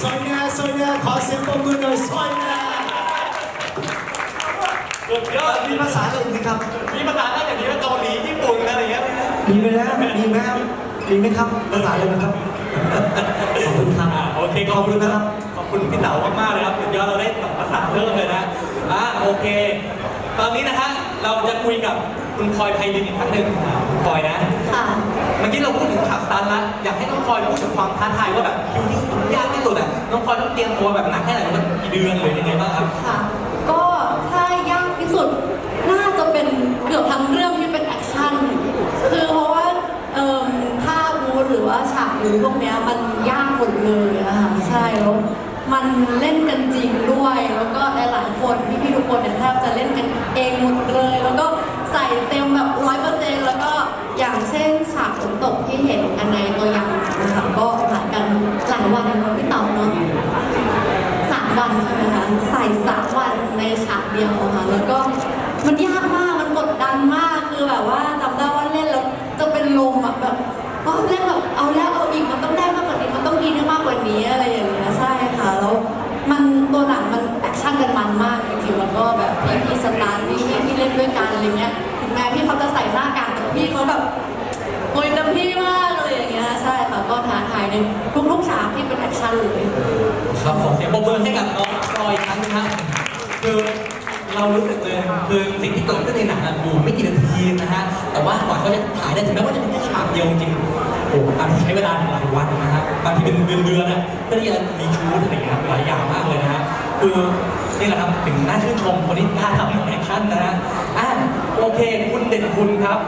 ซอยนาซอยนาขอเสียงปรบมือหน่อยซอยนาสุดยอดมีภาษาอื่นไหมครับ มีภาษาได้แบบนี้ว่าเกาหลีญี่ปุ่นอะไรอย่างเงี้ยมีไหมนะมีไหมมีไหมครับภาษาอะไรนะครับขอบคุณครับอ่าโอเคขอบคุณนะครับขอบคุณพี่เต๋ามากๆเลยครับสุดยอดเราได้ภาษาเพิ่มเลยนะอ่าโอเค ตอนนี้นะฮะเราจะคุยกับ คุณพลอยไพลินอีกครั้งหนึ่งอ่าคุณพลอยนะ ค่ะ เมื่อกี้เราพูดถึงขับสตันแล้วอยากให้น้องพลอยพูดถึงความท้าทายว่าแบบคิวที่ยากที่สุดอะน้องพลอยต้องเตรียมตัวแบบหนักแค่ไหนมันกี่เดือนหรือยังไงบ้างครับ ค่ะ ก็ถ้ายากที่สุดน่าจะเป็นเกือบทั้งเรื่องที่เป็นแอคชั่น คือเพราะว่าเอ่มท่าบูหรือว่าฉากบูพวกเนี้ยมันยากหมดเลยอะค่ะใช่แล้วมันเล่นกันจริงด้วยแล้ว ใส่เต็มแบบร้อยเปอร์เซ็นต์แล้วก็อย่างเช่นฉากฝนตกที่เห็นกันในตัวอย่างนะคะก็ผ่านกันหลายวันเนาะพี่เต๋อเนาะสามวันใช่ไหมคะใส่สามวันในฉากเดียวค่ะแล้วก็มันยากมากมันกดดันมากคือแบบว่าจำได้ว่าเล่นแล้วจะเป็นลมแบบว่าเล่นแบบเอาแล้วเอาอีกมันต้องได้มากกว่านี้มันต้องดีได้มากกว่านี้อะไรอย่างเงี้ยใช่ค่ะแล้วมันตัวหนังมันแอคชั่นกันมันมากจริงๆแล้วก็แบบพี่พี่สตาร์พี่พี่ ล่นด้วยกันอะไรเงี้ยถึงแม้พี่เขาจะใส่หน้ากากแต่พี่เขาแบบโอยเต็มที่มากอะไรอย่างเงี้ยใช่ค่ะก็ท้าทายในทุกๆฉากที่เป็นแอคชั่นเลยครับผมเสียงปรบมือให้กับน้องพลอยอีกครั้งนึงครับ คือเรารู้สึกเลยคือสิ่งที่เกิดขึ้นในหนังอะอยู่ไม่กี่นาทีนะฮะแต่ว่ากว่าเขาจะถ่ายได้ถึงแม้ว่าจะเป็นแค่ฉากเดียวจริงโอ้บางทีใช้เวลาหลายวันนะฮะบางทีเป็นเดือนเดือนนะเพื่อที่จะรีชูตอะไรอย่างเงี้ยครับหลายอย่างมากเลยนะฮะคือนี่แหละครับถึงน่าชื่นชมคนที่กล้าทำแอคชั่นนะฮะ โอเค คุณเด่นคุณครับ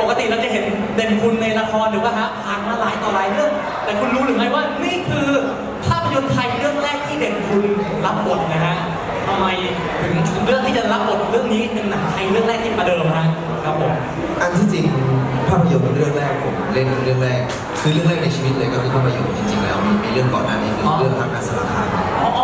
ปกติเราจะเห็นเด่นคุณในละครหรือว่าฮะผ่านมาหลายต่อหลายเรื่อง แต่คุณรู้หรือไม่ว่านี่คือภาพยนตร์ไทยเรื่องแรกที่เด่นคุณรับบทนะฮะทำไมถึงเรื่องที่จะรับบทเรื่องนี้เป็นหนังไทยเรื่องแรกที่ประเดิมฮะครับผมอันที่จริงภาพยนตร์เรื่องแรกผมเล่นเรื่องแรก คือเรื่องแรกในชีวิตเลยก็คือภาพยนตร์จริงๆแล้วมีมีเรื่องก่อนหน้านี้คือเรื่องทางนักสารคามอ๋ออ๋ออ๋อ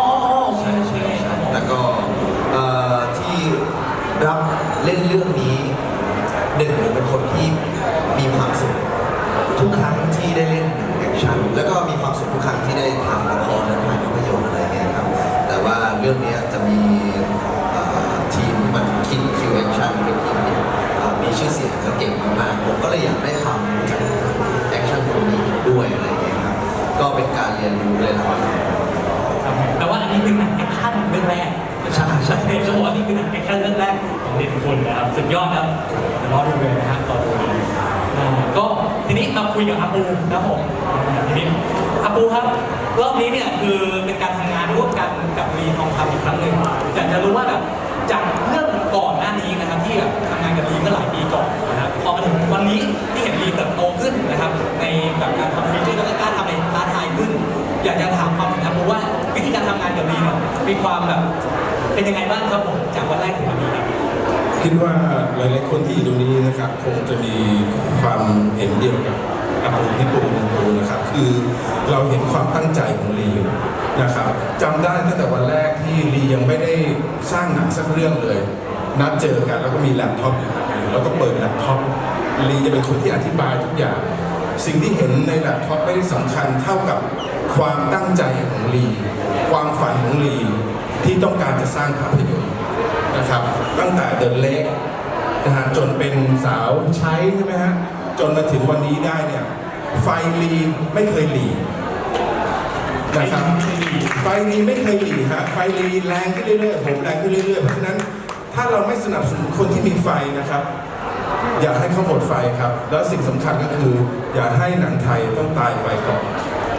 โอ มีชื่อเสียงและเก่งมากๆผมก็เลยอยากได้ทำจากแอคชั่นคนนี้ด้วยอะไรเงี้ยครับก็เป็นการเรียนรู้เลยนะครับครับผมแต่ว่าอันนี้คือหนังแอคชั่นเรื่องแรกใช่ใช่เขาบอกว่านี่คือหนังแอคชั่นเรื่องแรกของเด่นคุณนะครับสุดยอดครับเดี๋ยวรอดูเลยนะฮะรอดูเลยอ่าก็ทีนี้มาคุยกับอาปูนะครับผมอ่าทีนี้อาปูครับรอบนี้เนี่ยคือเป็นการทำงานร่วมกันกับรีทองคำอีกครั้งหนึ่งอยากจะรู้ว่าแบบ อยากจะถามความเห็นอาปูว่าวิธีการทำงานกับรีเนี่ยมีความแบบเป็นยังไงบ้างครับผมจากวันแรกถึงวันนี้ครับ คิดว่าหลายๆคนที่อยู่ตรงนี้นะครับคงจะมีความเห็นเดียวกับอาปูที่ปูปูนะครับ คือเราเห็นความตั้งใจของลีอยู่นะครับจำได้ตั้งแต่วันแรกที่ลียังไม่ได้สร้างหนังสักเรื่องเลย นัดเจอกันแล้วก็มีแล็ปท็อปอยู่แล้วก็เปิดแล็ปท็อปลีจะเป็นคนที่อธิบายทุกอย่าง สิ่งที่เห็นในแล็ปท็อปไม่ได้สำคัญเท่ากับความตั้งใจของลี ความฝันของลีที่ต้องการจะสร้างภาพยนตร์นะครับ ตั้งแต่เดินเล็กนะฮะจนเป็นสาวใช้ใช่ไหมฮะจนมาถึงวันนี้ได้เนี่ย ไฟลีไม่เคยหลีนะครับไฟลีไม่เคยหลีฮะไฟลีแรงขึ้นเรื่อยๆผมแรงขึ้นเรื่อยๆเพราะฉะนั้นถ้าเราไม่สนับสนุนคนที่มีไฟนะครับ อย่าให้เขาหมดไฟครับ แล้วสิ่งสำคัญก็คือ อย่าให้หนังไทยต้องตายไปก่อน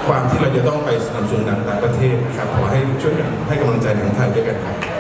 ความที่เราจะต้องไปสนับสนุนหนังต่างประเทศนะครับขอให้ช่วยกันให้กำลังใจหนังไทยด้วยกันครับ